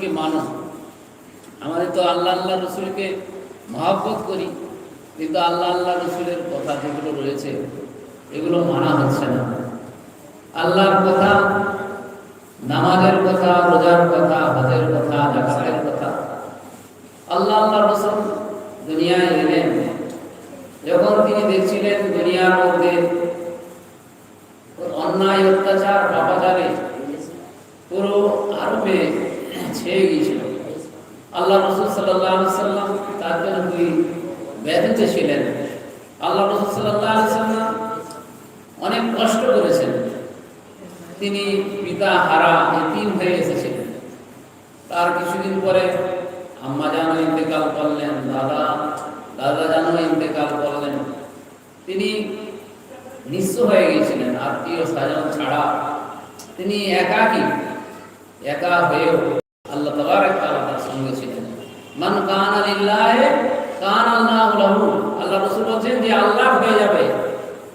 রসুলকে মানো। আমাদের তো আল্লাহ আল্লাহ রসুলকে মহাব্বত করি, কিন্তু আল্লাহ আল্লাহ রসুলের কথা যেগুলো রয়েছে, এগুলো মানা হচ্ছে না। আল্লাহর কথা, নামাজের কথা, রোজার কথা, হজের কথা, জাকাতের কথা, আল্লাহ আল্লাহ রসুল দুনিয়ায় এলেন। যখন তিনি দেখছিলেন দুনিয়ার মধ্যে অন্যায়, অত্যাচার, পাপাচারে, পুরো আরবে ছেয়ে গিয়েছিল। আল্লাহ রসুল সাল্লাহ সাল্লাম তার জন্য ব্যথিত ছিলেন আল্লাহ রসুল সাল্লাহ সাল্লাম অনেক কষ্ট করেছেন। তিনি পিতা হারা এতিম হয়ে এসেছিলেন। তার কিছুদিন পরে আম্মা জানো ইন্তেকাল করলেন, দাদা দাদা জানো ইন্তেকাল করলেন। তিনি নিঃস্ব হয়ে গিয়েছিলেন, আত্মীয় স্বজন ছাড়া। তিনি একাকী, একা হয়েও মান কানা লিল্লাহি কানা আল্লাহু লাহু আল্লাহ রাসূল বলেন যে আল্লাহ হয়ে যাবে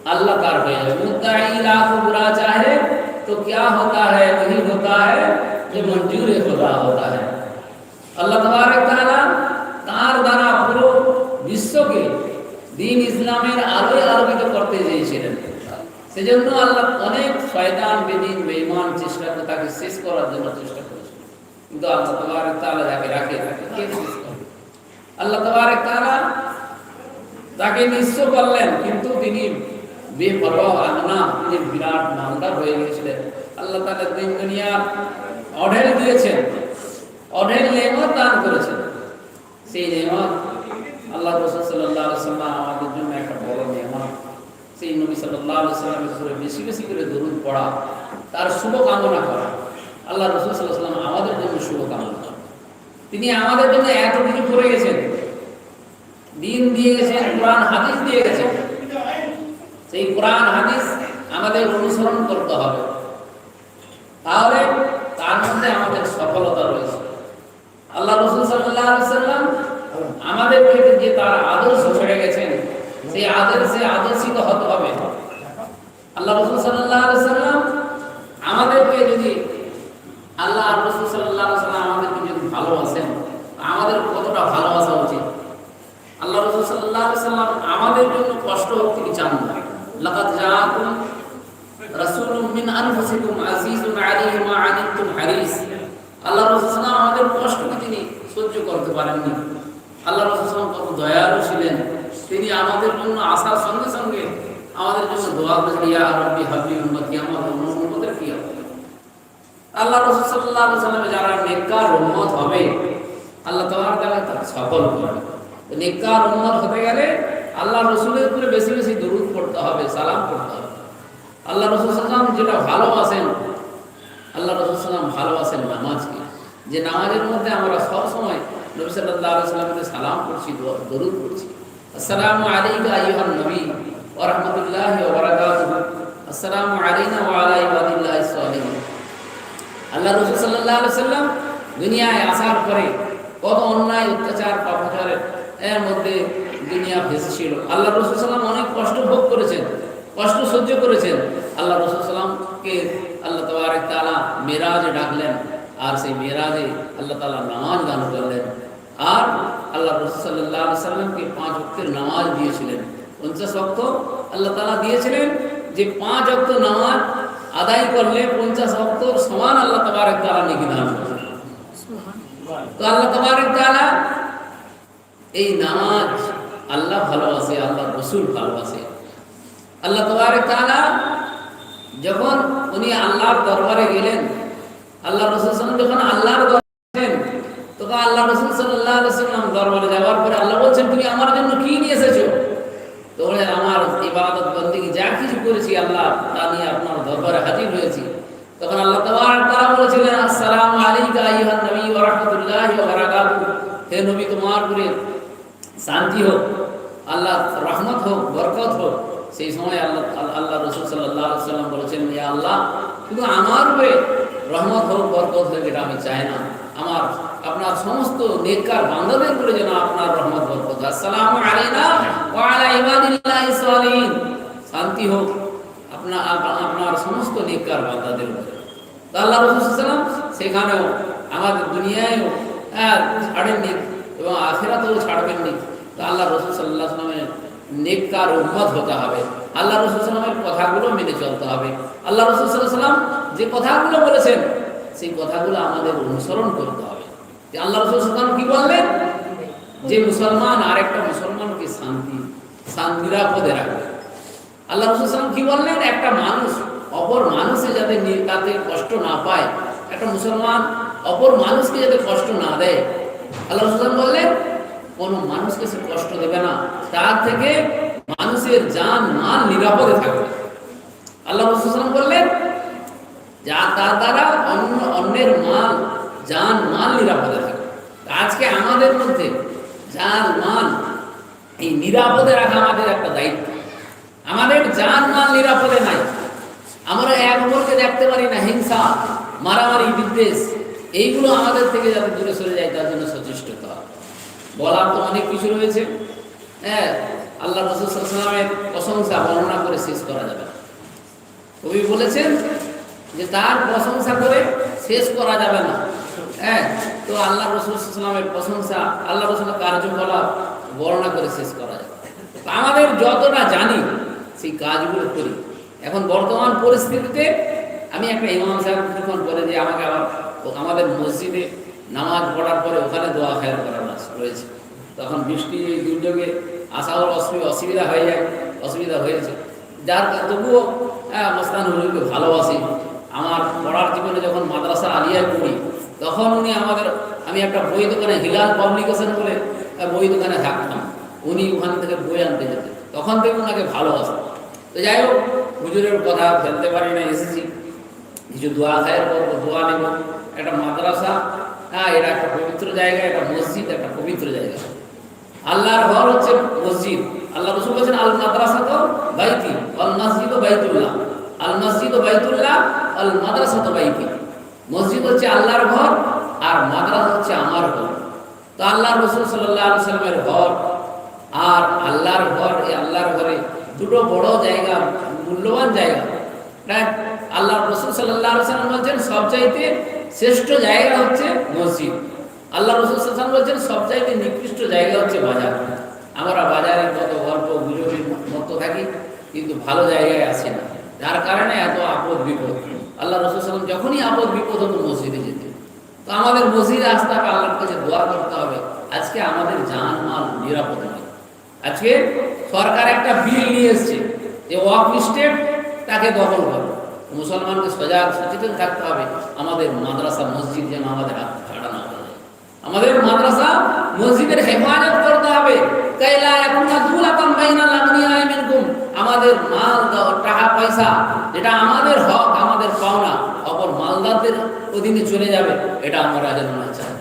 अल्लाह कार हो जाए मुद्दाई लाख बुरा चाहे तो क्या होता है वही होता है जो मंजूर खुदा होता है আল্লাহ তবারক তাআলা তার দ্বারা পুরো বিশ্বকে দিন ইসলামের আলোয় আলোকিত করতে চেয়েছিলেন সেজন্য আল্লাহ অনেক শয়তান বেদিন বেঈমান চেষ্টা করে তাকে শেষ করার জন্য চেষ্টা করেছিল কিন্তু আল্লাহ তবারক তাআলা যাকে রাখে তাকে কে শেষ করে আল্লাহ তবারক তাআলা তাকে নিঃস্ব করলেন, কিন্তু তিনি বেপরোয়া আল্লাহ তিনি বিরাট মালদার হয়ে গিয়েছিলেন। আল্লাহ তাআলা দিন দুনিয়া অঢেল দিয়েছেন, অঢেল নেমত দান করেছেন। সেই নেমত আল্লাহ রসুল সাল্লাহ সাল্লাম আমাদের জন্য একটা বড় নেমত সেই নবী সাল্লাহ সাল্লামের উপরে বেশি বেশি করে দরুদ পড়া, তার শুভ কামনা করা। আল্লাহ রসুল সাল্লাহ সাল্লাম আমাদের জন্য শুভ কামনা তিনি আমাদের জন্য এত কিছু করে গেছেন। দিন দিয়ে গেছেন, কোরআন, হাদিস দিয়ে গেছেন। সেই কোরআন, হাদিস আমাদের অনুসরণ করতে হবে। তাহলে তার মধ্যে আমাদের সফলতা রয়েছে। আল্লাহ রসুল সাল্লাহ সাল্লাম আমাদেরকে যে তার আদর্শ ছেড়ে গেছেন, সেই আদর্শে আদর্শিত হতে হবে। আল্লাহ রসুল সাল্লাহ সাল্লাম আমাদেরকে যদি আল্লাহ রসুল সাল্লাহ সাল্লাম আমাদেরকে যদি ভালোবাসেন আমাদের কতটা ভালোবাসা উচিত আল্লাহ রসুল সাল্লাহ সাল্লাম আমাদের জন্য কষ্ট হোক তিনি চান লাকাত জাআকুম রাসূলুম মিন আনফুসিকুম আজিজুন আলাইহি মা আনিতুম হারিস আল্লাহ রাসূল আমাদের কষ্টকে তিনি সহ্য করতে পারেননি? আল্লাহ রাসূল কত দয়ালু ছিলেন। তিনি আমাদের জন্য আসার সঙ্গে সঙ্গে আমাদের জন্য দোয়া করেন ইয়া রাব্বি হাবলি উম্মতি, আমার উম্মতের কি হবে? আল্লাহ রাসূল সাল্লাল্লাহু আলাইহি যারা নেককার উম্মত হবে, আল্লাহ তাআলা তাকে সফল করবে নেককার উম্মত হতে গেলে আল্লাহ রসুলের উপরে বেশি বেশি দরুদ পড়তে হবে, সালাম পড়তে হবে। আল্লাহ রসুল সাল্লাম যেটা ভালোবাসেন আল্লাহ রসুল সাল্লাম ভালোবাসেন নামাজকে। যে নামাজের মধ্যে আমরা সবসময় নবী সাল্লাহ সালাম করছি দরুদ করছি আসসালামু আলাইকা আইয়ুহান নবী ওয়া রাহমাতুল্লাহি আসসালামু আলাইনা ওয়া আলা ইবাদিল্লাহিস সালিহিন আল্লাহ রসুল সাল্লাল্লাহু আলাইহি সাল্লাম দুনিয়ায় আসার পরে কত অন্যায়, অত্যাচার পাপাচারের এর মধ্যে দুনিয়া ভেসেছিল। আল্লাহ রসুল সাল্লাম অনেক কষ্ট ভোগ করেছেন কষ্ট সহ্য করেছেন। আল্লাহ রসুল সাল্লামকে আল্লাহ তবারক তালা মেরাজে ডাকলেন আর সেই মেরাজে আল্লাহ তালা নামাজ দান করলেন। আর আল্লাহ রসুল সাল্লাহ সাল্লামকে পাঁচ অক্টের নামাজ দিয়েছিলেন। পঞ্চাশ অক্ট আল্লাহ তালা দিয়েছিলেন যে পাঁচ অক্ট নামাজ আদায় করলে পঞ্চাশ অক্টর সমান আল্লাহ তবারক তালা নাকি দান করলেন তো আল্লাহ তবারক তালা এই নামাজ আল্লাহ ভালোবাসে আল্লাহ রসুল ভালোবাসে। আল্লাহ তবারে তালা যখন উনি আল্লাহর দরবারে গেলেন আল্লাহ রসুল যখন আল্লাহর দরবারে তখন আল্লাহ রসুল সাল্লাহ সাল্লাম দরবারে যাওয়ার পরে আল্লাহ বলছেন, তুমি আমার জন্য কি নিয়ে এসেছ? তো আমার ইবাদত বন্দিকে যা কিছু করেছি আল্লাহ, তা নিয়ে আপনার দরবারে হাজির হয়েছি। তখন আল্লাহ তারা বলেছিলেন, আসসালামু আলাইকা আইয়ুহান নবী ওয়া হে নবী, তোমার উপরে শান্তি হোক আল্লাহ রহমত হোক বরকত হোক সেই সময় আল্লাহ আল্লাহ রসুল সাল্লাহ সাল্লাম বলেছেন ইয়া আল্লাহ শুধু আমার উপরে রহমত হোক বরকত হোক এটা আমি চাই না। আমার আপনার সমস্ত নেককার বান্দাদের উপরে যেন আপনার রহমত বরকত আসসালামু আলাইনা ওয়া শান্তি হোক আপনার আপনার সমস্ত নেককার বান্দাদের উপরে। আল্লাহ রসুল সাল্লাম সেখানেও আমাদের দুনিয়ায়ও হ্যাঁ, ছাড়েননি। এবং আখেরাতেও ছাড়বেননি। তো আল্লাহ রসুল সাল্লাহ সাল্লামের নেককার উম্মত হতে হবে। আল্লাহ রসুল সাল্লামের কথাগুলো মেনে চলতে হবে। আল্লাহ রসুল সাল্লাহ সাল্লাম যে কথাগুলো বলেছেন, সেই কথাগুলো আমাদের অনুসরণ করতে হবে। যে আল্লাহ রসুল সাল্লাম কি বললেন? যে মুসলমান আরেকটা মুসলমানকে শান্তি নিরাপদে রাখবে। আল্লাহ রসুল সাল্লাম কি বললেন? একটা মানুষ অপর মানুষে যাতে তাতে কষ্ট না পায়, একটা মুসলমান অপর মানুষকে যাতে কষ্ট না দেয় আল্লাহ বললেন, কোনো মানুষকে সে কষ্ট দেবে না। তার থেকে মানুষের জান মাল নিরাপদে থাকবে। আল্লাহ রসুল বললেন, যা তার দ্বারা অন্য, অন্যের মাল জান মাল নিরাপদে থাকে আজকে আমাদের মধ্যে জান মাল, এই নিরাপদে রাখা আমাদের একটা দায়িত্ব। আমাদের জান মাল নিরাপদে নাই। আমরা এক অপরকে দেখতে পারি না হিংসা, মারামারি, বিদ্বেষ এইগুলো আমাদের থেকে যাতে দূরে সরে যায়, তার জন্য সচেষ্ট বলার তো অনেক কিছু রয়েছে। হ্যাঁ আল্লাহ রসুল সাল্লামের প্রশংসা বর্ণনা করে শেষ করা যাবে। কবি বলেছেন যে তার প্রশংসা করে শেষ করা যাবে না। হ্যাঁ তো আল্লাহ রসুলের প্রশংসা, আল্লাহ রসুলের কার্যকলাপ বর্ণনা করে শেষ করা যাবে। আমাদের যতটা জানি, সেই কাজগুলো করি। এখন বর্তমান পরিস্থিতিতে আমি একটা ইমাম সাহেব কিছুক্ষণ পরে যে আমাকে আবার আমাদের মসজিদে নামাজ পড়ার পরে ওখানে দোয়া খায়ের করার রয়েছে। তখন বৃষ্টি দুর্যোগে আসাও অসুবিধা হয়ে যায়, অসুবিধা হয়েছে। যার তবুও হ্যাঁ মস্তান হুজুরকে ভালোবাসি। আমার পড়ার জীবনে যখন মাদ্রাসা আলিয়ায় পড়ি, তখন উনি আমাদের আমি একটা বই দোকানে হিলাল পাবলিকেশন বলে বই দোকানে থাকতাম। উনি ওখান থেকে বই আনতে যেতেন। তখন থেকে ওনাকে ভালোবাসতাম তো যাই হোক, হুজুরের কথা ফেলতে পারি না, এসেছি। কিছু দোয়া খায়ের পর দোয়া নেব। একটা মাদ্রাসা হ্যাঁ এটা একটা পবিত্র জায়গা এটা মসজিদ একটা পবিত্র জায়গা। আল্লাহর ঘর হচ্ছে মসজিদ। আল্লাহ রসুল বলছেন আল মাদ্রাসা তো বাইতি আল মসজিদ ও বাইতুল্লাহ। আল মসজিদ ও বাইতুল্লাহ আল মাদ্রাসা তো বাইতি। মসজিদ হচ্ছে আল্লাহর ঘর আর মাদ্রাসা হচ্ছে আমার ঘর। তো আল্লাহ রসুল সাল্লাহ সাল্লামের ঘর আর আল্লাহর ঘর এই আল্লাহর ঘরে দুটো বড় জায়গা মূল্যবান জায়গা। দেখ, আল্লাহ রসুল সাল্লাহ সাল্লাম বলছেন সব চাইতে শ্রেষ্ঠ জায়গা হচ্ছে মসজিদ। আল্লাহ রসুল সাল্লাম বলছেন, সব চাইতে নিকৃষ্ট জায়গা হচ্ছে বাজার। আমরা বাজারে কত গল্প গুজবের মতো থাকি, কিন্তু ভালো জায়গায় আসে না। যার কারণে এত আপদ বিপদ। আল্লাহ রসুল যখনই আপদ বিপদ হতো, মসজিদে যেতে। তো আমাদের মসজিদে আসতে হবে আল্লাহর কাছে দোয়া করতে হবে। আজকে আমাদের জান মাল নিরাপদ নয়। আজকে সরকার একটা বিল নিয়ে এসছে যে ওয়াক স্টেট তাকে দখল করো। মুসলমানকে সজাগ সচেতন থাকতে হবে। আমাদের মাদ্রাসা, মসজিদ যেন আমাদের হাত ছাড়া না আমাদের মাদ্রাসা, মসজিদের হেফাজত করতে হবে। আমাদের মাল টাকা, পয়সা। যেটা আমাদের হক, আমাদের পাওনা, অপর মালদারদের অধীনে চলে যাবে। এটা আমরা যেন না চাই।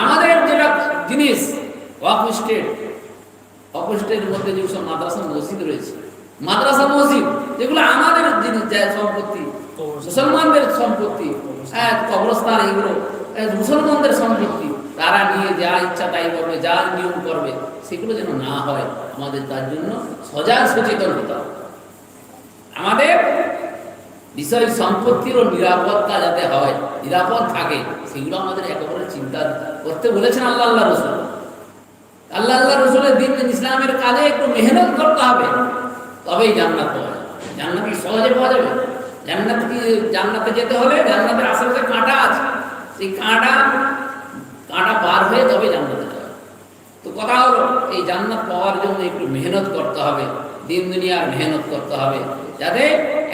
আমাদের যেটা জিনিস স্টেট অপস্টের মধ্যে যেসব মাদ্রাসা, মসজিদ রয়েছে মাদ্রাসা মসজিদ যেগুলো আমাদের সম্পত্তি মুসলমানদের সম্পত্তি কবরস্থান। এগুলো হ্যাঁ, মুসলমানদের সম্পত্তি তারা নিয়ে যা ইচ্ছা তাই করবে যা নিয়ম করবে সেগুলো যেন না হয় আমাদের তার জন্য সজাগ সচেতন হতে হবে। আমাদের বিষয় সম্পত্তিরও নিরাপত্তা যাতে হয় নিরাপদ থাকে সেগুলো আমাদের একেবারে চিন্তা করতে বলেছেন আল্লাহ আল্লাহ রসুল। আল্লাহ আল্লাহ রসুলের দিন ইসলামের কাজে একটু মেহনত করতে হবে। তবেই জান্নাত পাওয়া যাবে। জান্নাত কি সহজে পাওয়া যাবে? জান্নাত কি, জান্নাতে যেতে হলে জান্নাতের আশেপাশে কাঁটা আছে, সেই কাঁটা কাঁটা পার হয়ে তবে জান্নাতে যাবে। তো কথা হলো, এই জান্নাত পাওয়ার জন্য একটু মেহনত করতে হবে, দিন দুনিয়ার মেহনত করতে হবে, যাতে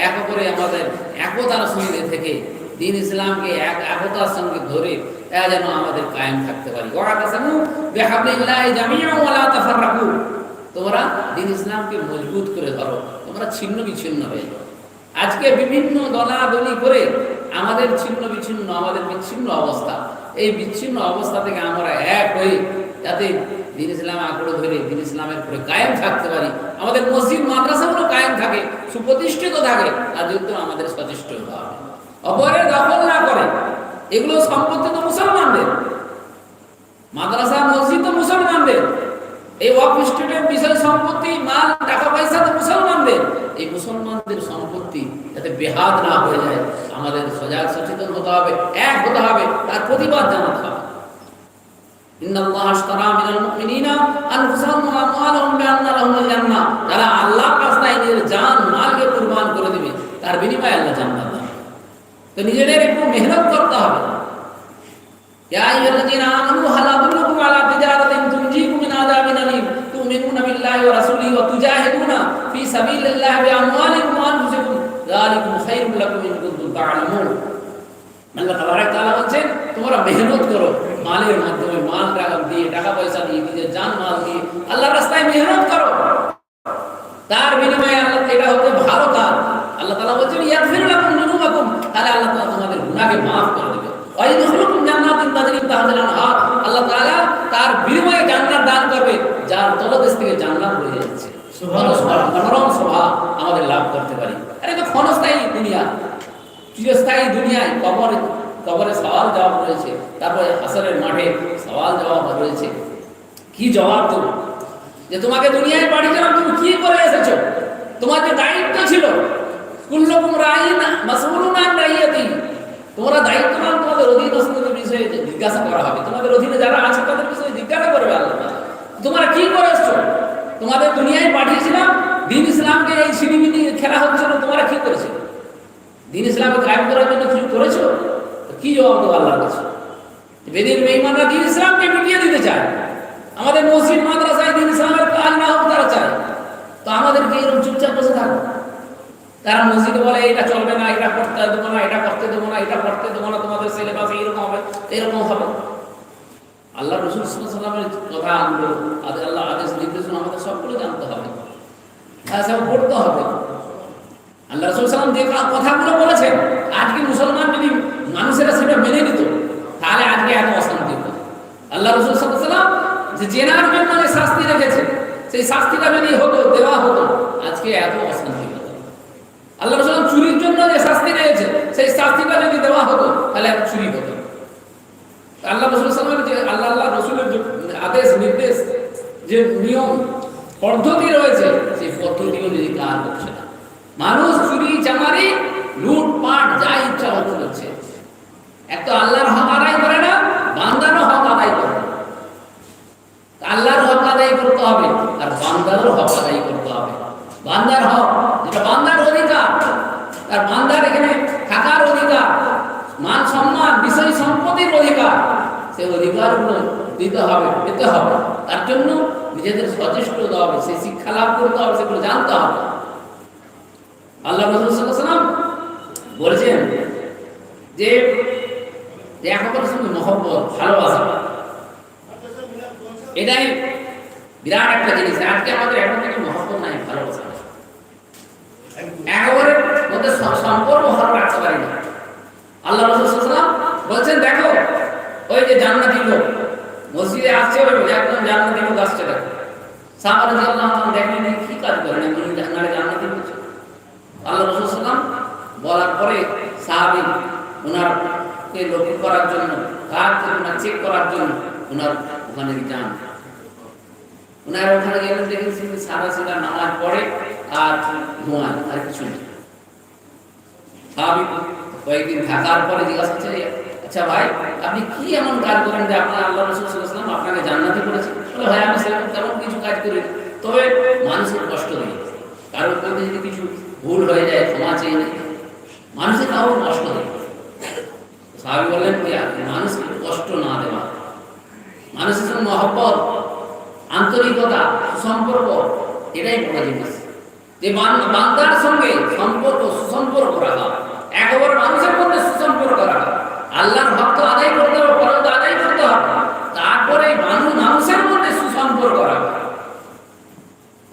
এক করে আমাদের একতার সঙ্গে থেকে দিন ইসলামকে এক একতার সঙ্গে ধরে এরা যেন আমাদের কায়েম থাকতে পারি। ওরা জামিআন ওয়া লা তাফাররাকু। তোমরা দিন ইসলামকে মজবুত করে ধরো। তোমরা ছিন্ন বিচ্ছিন্ন হয়ে যাও। আজকে বিভিন্ন দলাদলি করে আমাদের ছিন্ন বিচ্ছিন্ন, আমাদের বিচ্ছিন্ন অবস্থা। এই বিচ্ছিন্ন অবস্থা থেকে আমরা এক হয়ে যাতে দিন ইসলাম আঁকড়ে ধরে, দিন ইসলামের উপরে কায়েম থাকতে পারি। আমাদের মসজিদ, মাদ্রাসাগুলো কায়েম থাকে, সুপ্রতিষ্ঠিত থাকে, তার জন্য আমাদের সচেষ্ট হতে হবে। অপরের দখল না করে, এগুলো সম্পত্তি তো মুসলমানদের। মাদ্রাসা, মসজিদ তো মুসলমানদের। এই ওয়াক বিশাল সম্পত্তি, মাল, টাকা পয়সা তো মুসলমানদের। এই মুসলমানদের সম্পত্তি যাতে বেহাদ না হয়ে যায়, আমাদের সজাগ সচেতন হতে হবে, এক হতে হবে, তার প্রতিবাদ জানাতে হবে। তো নিজেদের একটু মেহনত করতে হবে। ইয়া আইয়ুহাল্লাযীনা আমানু হাল من عذاب أليم تؤمنون بالله ورسوله وتجاهدون في سبيل الله بأموالكم وأنفسكم ذلكم خير لكم إن كنتم تعلمون আল্লাহ তাবারাক তাআলা বলছেন তোমরা মেহনত করো মালের মাধ্যমে মাল টাকা দিয়ে টাকা পয়সা দিয়ে নিজের জান মাল দিয়ে আল্লাহর রাস্তায় মেহনত করো তার বিনিময়ে আল্লাহ এটা হতে ভালো কাজ আল্লাহ তাআলা বলছেন ইয়াগফির লাকুম যুনুবাকুম তাহলে আল্লাহ তাআলা তোমাদের গুনাহকে maaf করে দেবে ওয়া ইয়াদখুলুকুম জান্নাতিন তাজরি মিন তাহতিল আনহার আল্লাহ তাআলা তার বিনিময়ে জান্নাত দান করবে, যার তলদেশ থেকে জান্নাত বয়ে যাচ্ছে। সুবহানাল্লাহ মনোরম শোভা আমাদের লাভ করতে পারি। আরে তো ক্ষণস্থায়ী দুনিয়া। চিরস্থায়ী দুনিয়ায় কবরে কবরে সওয়াল জবাব রয়েছে। তারপরে হাসরের মাঠে সওয়াল জবাব রয়েছে। কি জবাব দেবো? যে তোমাকে দুনিয়ায় পাঠিয়েছিলাম তুমি কি করে এসেছ? তোমার যে দায়িত্ব ছিল, কুল্লকুম রাইন মাসউলুন আন রাইয়াতি। তোমরা দায়িত্ব দায়িত্ববান, তোমাদের অধীনস্থদের বিষয়ে জিজ্ঞাসা করা হবে। তোমাদের অধীনে যারা আছে, তাদের বিষয়ে জিজ্ঞাসা করবে আল্লাহ তোমরা কি করে এসছো? তোমাদের দুনিয়ায় পাঠিয়েছিলাম, দিন ইসলামকে এই সিনেমিনি খেলা হচ্ছিল তোমরা কি করেছ? দিন ইসলামকে কায়েম করার জন্য কিছু করেছ? তো কি জবাব দেবো আল্লাহর কাছে? বেদিন বেঈমানরা দিন ইসলামকে মিটিয়ে দিতে চায়। আমাদের মসজিদ, মাদ্রাসায় দিন ইসলামের কাজ না হোক, তারা চায়। তো আমাদেরকে এরকম চুপচাপ বসে থাকো। তারা মসজিদে বলে, এটা চলবে না, এটা করতে দেবো না, এটা করতে দেবো না, এটা করতে দেবো না, তোমাদের সিলেবাস এইরকম হবে এরকম হবে। আল্লাহ রসুল সাল্লামের কথা আনলো আল্লাহ আদেশ নির্দেশনা আমাদের সবগুলো জানতে হবে। হ্যাঁ সব পড়তে হবে। আল্লাহ রসুল সাল্লাম যে কথাগুলো বলেছেন, আজকে মুসলমান যদি মানুষেরা সেটা মেনে নিত, তাহলে আজকে এত অশান্তি হতো। আল্লাহ রসুল সাল্লাম যে জেনার জন্য শাস্তি রেখেছে, সেই শাস্তিটা যদি হতো, দেওয়া হতো, আজকে এত অশান্তি আল্লাহ রসুল চুরির জন্য যে শাস্তি রয়েছে সেই শাস্তিটা যদি দেওয়া হতো, তাহলে এত চুরি হতো আল্লাহ রসুল সাল্লামের যে আল্লাহ আল্লাহ রসুলের আদেশ, নির্দেশ, যে নিয়ম, পদ্ধতি রয়েছে, সেই পদ্ধতিও যদি কাজ হচ্ছে না মানুষ চুরি, চামারি লুটপাট যা ইচ্ছা হতে হচ্ছে এক তো আল্লাহর হক আদায় করে না, বান্দারও হক আদায় করে আল্লাহর হক আদায় করতে হবে, আর বান্দারও হক আদায় করতে হবে। বান্দার হক যেটা বান্দার অধিকার আর বান্দার এখানে থাকার অধিকার মান সম্মান বিষয় সম্পত্তির অধিকার। সেই অধিকারগুলো দিতে হবে, পেতে হবে। তার জন্য নিজেদের সচেষ্ট হতে হবে, সেই শিক্ষা লাভ করতে হবে, সেগুলো জানতে হবে। আল্লাহ রসুলাম বলেছেন যে এক অপরের সঙ্গে মহব্বত, ভালোবাসা। এটাই বিরাট একটা জিনিস। আজকে আমাদের এখন থেকে মহব্বত নাই, ভালোবাসা। একেবারে মধ্যে সম্পর্ক ভালো রাখতে পারি না আল্লাহ রসুলাম বলছেন, দেখো ওই যে জান্নাতি লোক। মসজিদে আসছে ওই একজন জান্নাতি লোক আসছে দেখো। সাহাবারা আল্লাহ দেখেন কি কাজ করেন উনি জান্নারে জান্নাতি বলছে আল্লাহ রসুল সাল্লাম বলার পরে সাহাবি ওনারকে লক্ষ্য করার জন্য, কাজ ওনার চেক করার জন্য ওনার ওখানে যান। ওনার ওখানে গেলেন দেখেছি সারা সারা নামাজ পড়ে আর ঘুমান আর কিছু নেই। সাহাবি কয়েকদিন থাকার পরে জিজ্ঞাসা আচ্ছা ভাই আপনি কি এমন কাজ করেন যে আপনার আল্লাহ আপনাকে জান্নাতে করেছে? বলে ভাই আমি সেরকম তেমন কিছু কাজ করি তবে মানুষের কষ্ট দিই কারোর যদি কিছু ভুল হয়ে যায়, ক্ষমা চেয়ে নিই। মানুষের কষ্ট সাহাবি বললেন মানুষকে কষ্ট না দেওয়া? মানুষের সঙ্গে মহব্বত, আন্তরিকতা সম্পর্ক এটাই বড় জিনিস। যে বান্দার সঙ্গে সম্পর্ক, সুসম্পর্ক রাখা। একেবারে মানুষের মধ্যে সুসম্পর্ক রাখা। আল্লাহর ভক্ত আদায় করতে হবে ফরজ আদায় করতে হবে তারপরে মানুষ মানুষের মধ্যে সুসম্পর্ক রাখা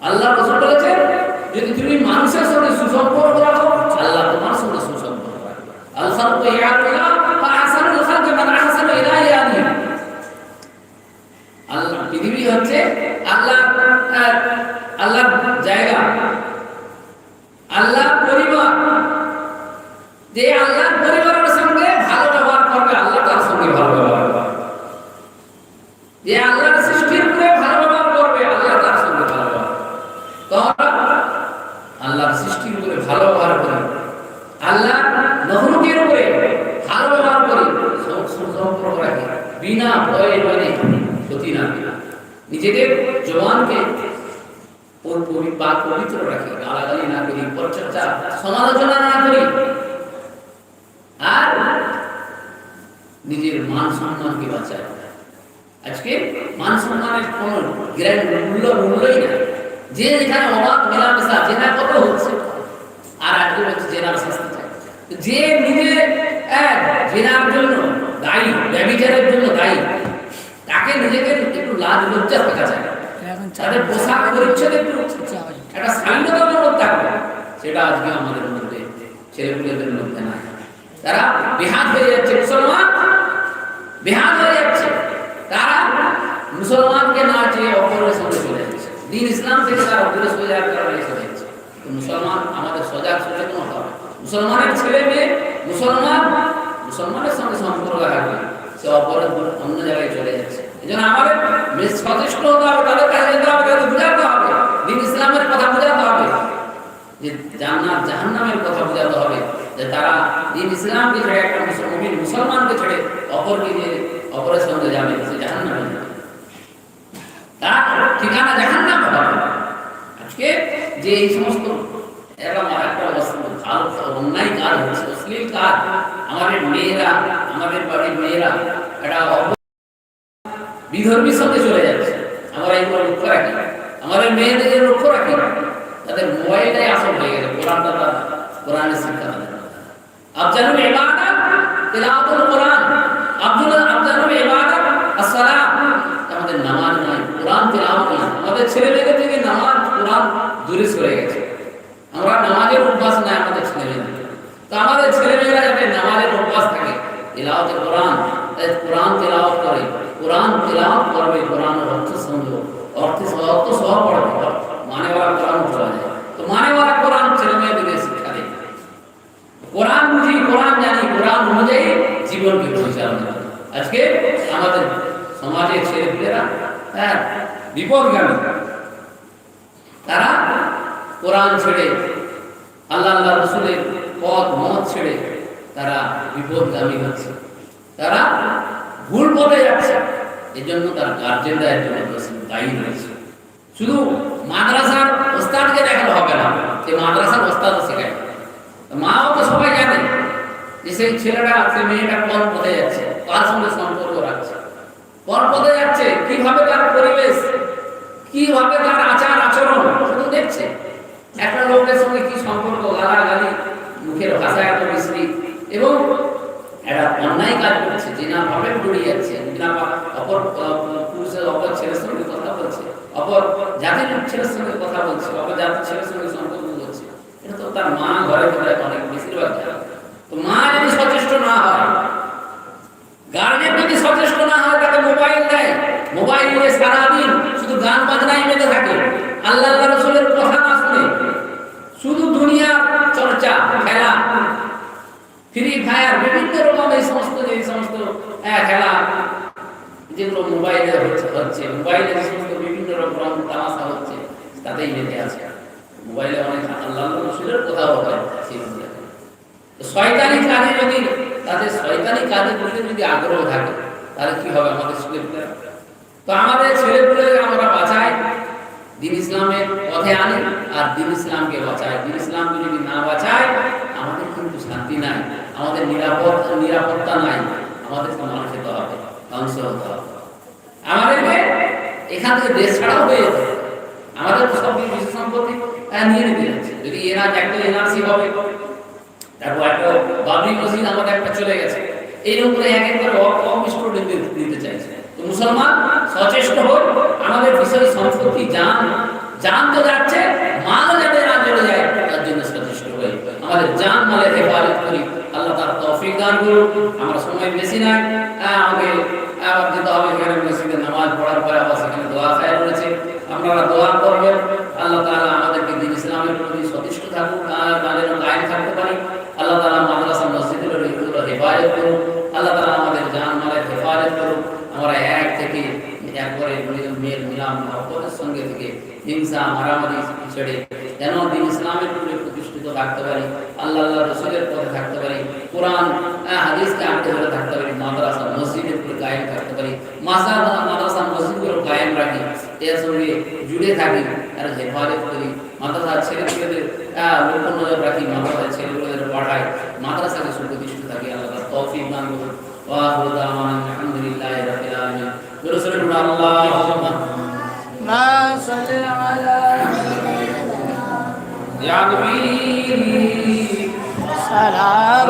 আল্লাহ রসুল বলেছেন যদি তুমি মানুষের সঙ্গে সুসম্পর্ক রাখো আল্লাহ তোমার সঙ্গে সুসম্পর্ক রাখবে আল খালকু ইয়াকুলা ফা আহসানুল খালকি মান আহসানু ইলা ইয়াদিহি আল্লাহ পৃথিবী হচ্ছে আল্লাহ আল্লাহ জায়গা আল্লাহ পরিবার যে আল্লাহ পরিবারের সঙ্গে ভালো ব্যবহার করবে আল্লাহ তার সঙ্গে বিনা ভয়ে মানে ক্ষতি না নিজেদের জবানকে পবিত্র রাখি, গালাগালি না করি, পরচর্চা, সমালোচনা না করি। আর নিজের মান সম্মানকে বাঁচায় আজকে মান সম্মানের কোন গ্র্যান্ড মূল্য মূল্যই না যে যেখানে অবাধ মেলামেশা, জেনা কত হচ্ছে, আর আজকে হচ্ছে জেনার শাস্তি যে নিজে এক জেনার জন্য দায়ী ব্যবিচারের জন্য দায়ী। তাকে নিজেকে একটু লাজ লজ্জা থাকা যায়। তাদের পোশাক পরিচ্ছদ একটু একটা শালীনতার মধ্যে থাকবে। সেটা আজকে আমাদের মধ্যে ছেলেপুলেদের মধ্যে নাই। তারা বেহাত হয়ে যাচ্ছে মুসলমান। বেহাত হয়ে যাচ্ছে। তারা মুসলমানকে না চেয়ে অপরের সঙ্গে চলে যাচ্ছে। দিন ইসলাম থেকে তারা দূরে সরে কারণে চলে যাচ্ছে। মুসলমান আমাদের সজাগ সচেতন হবে। মুসলমানের ছেলে মেয়ে মুসলমান মুসলমানের সঙ্গে সম্পর্ক রাখবে, সে অপরের অন্য জায়গায় চলে যাচ্ছে। এই জন্য আমাদের সচেষ্ট হতে হবে, তাদের কাছে যেতে হবে, তাদের বুঝাতে হবে, দিন ইসলামের কথা বোঝাতে হবে, যে জান্নাত জাহান্নামের কথা বোঝাতে হবে, যে তারা দিন ইসলামকে ছেড়ে একটা মুসলমান মুসলমানকে ছেড়ে অপরকে যে অপরের সঙ্গে যাবে, সে জাহান্নামে তার ঠিকানা জাহান্নাম হবে। আজকে যে এই সমস্ত আমাদের আমাদের মেয়েদের আমাদের নামাজ নয় কোরআন তিলাওয়াত নয় আমাদের ছেলে মেয়েদের থেকে নামাজ কোরআন দূরে সরে গেছে আমরা নামাজের অভ্যাস নাই আমাদের ছেলে মেয়েদের তো আমাদের ছেলে মেয়েরা যাতে নামাজের অভ্যাস থাকে তিলাওয়াতে কোরআন তাই কোরআন তিলাওয়াত করে কোরআন তিলাওয়াত করবে কোরআন অর্থ সমঝো অর্থ সহ অর্থ সহ পড়বে মানেওয়ালা কোরআন পড়া যায় তো মানেওয়ালা কোরআন ছেলে মেয়েদেরকে শিক্ষা দেয় কোরআন বুঝি কোরআন জানি কোরআন অনুযায়ী জীবনকে পরিচালনা করি। আজকে আমাদের সমাজের ছেলেপেলেরা হ্যাঁ বিপদগামী তারা কোরআন ছেড়ে আল্লাহ আল্লাহ রসুলের পথ মত ছেড়ে তারা বিপদগামী হচ্ছে তারা ভুল পথে যাচ্ছে। এই জন্য তার গার্জেনরা দোষী, দায়ী রয়েছে। শুধু মাদ্রাসার ওস্তাদকে দেখালে হবে না যে মাদ্রাসার ওস্তাদ শেখায় মাও তো সবাই জানে যে সেই ছেলেটা সেই মেয়েটা কোন পথে যাচ্ছে কার সঙ্গে সম্পর্ক রাখছে কোন পথে যাচ্ছে কীভাবে তার পরিবেশ কীভাবে তার আচার আচরণ শুধু দেখছে। একটা লোকের সঙ্গে কি সম্পর্ক গালাগালি মুখের ভাষা এত মিশ্রিত এবং একটা অন্যায় কাজ করছে যে না ভাবে জড়িয়ে যাচ্ছে না বা- অপর পুরুষের অপর ছেলের সঙ্গে কথা বলছে, অপর জাতির ছেলের সঙ্গে কথা বলছে, অপর জাতির ছেলের সঙ্গে সম্পর্ক করছে। এটা তো তার মা ঘরে ঘরে অনেক বেশিরভাগ তো মা যদি সচেষ্ট না হয় গার্জেন যদি সচেষ্ট না হয়, তাকে মোবাইল দেয়। মোবাইল নিয়ে সারাদিন শুধু গান বাজনাই মেতে থাকে। আল্লাহ রসুলের কথা না শুধু দুনিয়ার চর্চা, খেলা ফ্রি ফায়ার বিভিন্ন রকম এই সমস্ত যে সমস্ত খেলা, যেগুলো মোবাইলে হচ্ছে মোবাইলে সমস্ত বিভিন্ন রকম তামাশা হচ্ছে, তাতেই মেতে আছে। মোবাইলে অনেক আল্লাহ রসুলের কথাও হয় শয়তানি কাজে যদি তাদের শয়তানি কাজের প্রতি যদি আগ্রহ থাকে, তাহলে কি হবে আমাদের ছেলেপুলেরা? তো আমাদের ছেলেপুলের আমরা বাঁচাই, দিন ইসলামের পথে আনি, আর দিন ইসলামকে বাঁচাই। দিন ইসলামকে যদি না বাঁচাই আমাদের কিন্তু শান্তি নাই। আমাদের নিরাপদ নিরাপত্তা নাই। আমাদেরকে মার খেতে হবে ধ্বংস হতে হবে। আমাদেরকে এখান থেকে দেশ ছাড়াও হয়ে যেতে আমাদের তো সব বিশ্ব সম্পত্তি নিয়ে নিতে যাচ্ছে। যদি এনআর একটা এনআরসি হবে, তারপর একটা বাবরি মসজিদ আমাদের একটা চলে গেছে। এইরকম করে এক এক করে দিতে দিতে চাইছে। তো মুসলমান, সচেষ্ট হোক আমাদের বিষয় সম্পত্তি জান জান তো যাচ্ছে, মালও যাতে না চলে যায়, তার জন্য সচেষ্ট হই আমাদের জান মালের হেফাজত করি। তৌফিক দান করুন। আমরা সময় বেশি হ্যাঁ, আমাকে আবার যেতে হবে এখানে মসজিদে নামাজ পড়ার পরে আবার সেখানে দোয়া খায় রয়েছে আপনারা দোয়া করবেন। আল্লাহ তাআলা আমাদেরকে দিন ইসলামের প্রতি সচেষ্ট আর তাদের কায়েম থাকতে পারি। আল্লাহ তাআলা মাদ্রাসা মসজিদের হেফাজত করুন আল্লাহ তাআলা আমাদের জান মালের হেফাজত করুন আমরা এক থেকে একবারে মেয়ের মিলাম মহব্বতের সঙ্গে থেকে হিংসা মারামারি ছেড়ে যেন দিন ইসলামের উপরে প্রতিষ্ঠিত থাকতে পারি। আল্লাহ আল্লাহ রসুলের পথে থাকতে পারি। কোরআন হাদিসকে আনতে হলে থাকতে পারি মাদ্রাসা মসজিদের উপরে কায়েম থাকতে পারি মাসাদ মাদ্রাসা মসজিদগুলো কায়েম রাখি এর সঙ্গে জুড়ে থাকি আর হেফাজত করি মাদ্রাসা ছেলেগুলোদের লক্ষ্য নজর রাখি মাদ্রাসা ছেলেগুলোদের পাঠাই মাদ্রাসাকে সুপ্রতিষ্ঠিত থাকি আল্লাহ তৌফিক দান করুন। وآخر دعوانا الحمد لله رب العالمين برسولنا اللهم ما صل على يا نبي ሰላም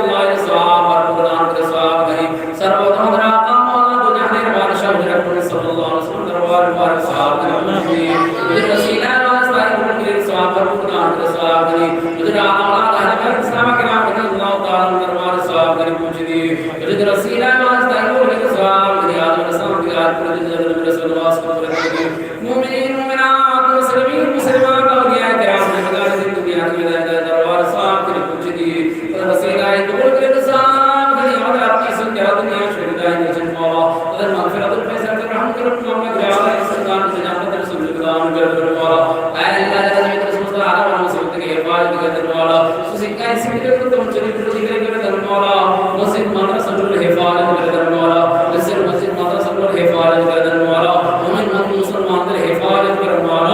الله olha para nós.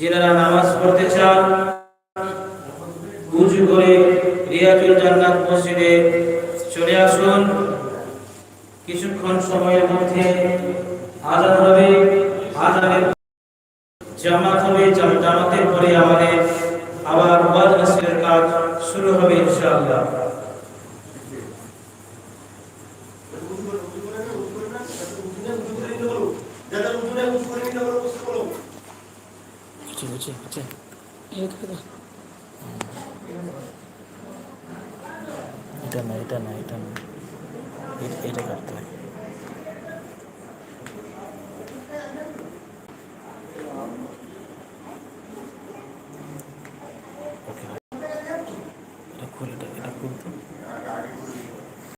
যারা নামাজ পড়তে চান উঁচু করে রিয়াজুল জান্নাত মসজিদে চলে আসুন। কিছুক্ষণ সময়ের মধ্যে আজান হবে আজানের জামাত হবে জাম- জামাতের পরে আমাদের আবার ওয়াজ কাজ শুরু হবে ইনশাআল্লাহ।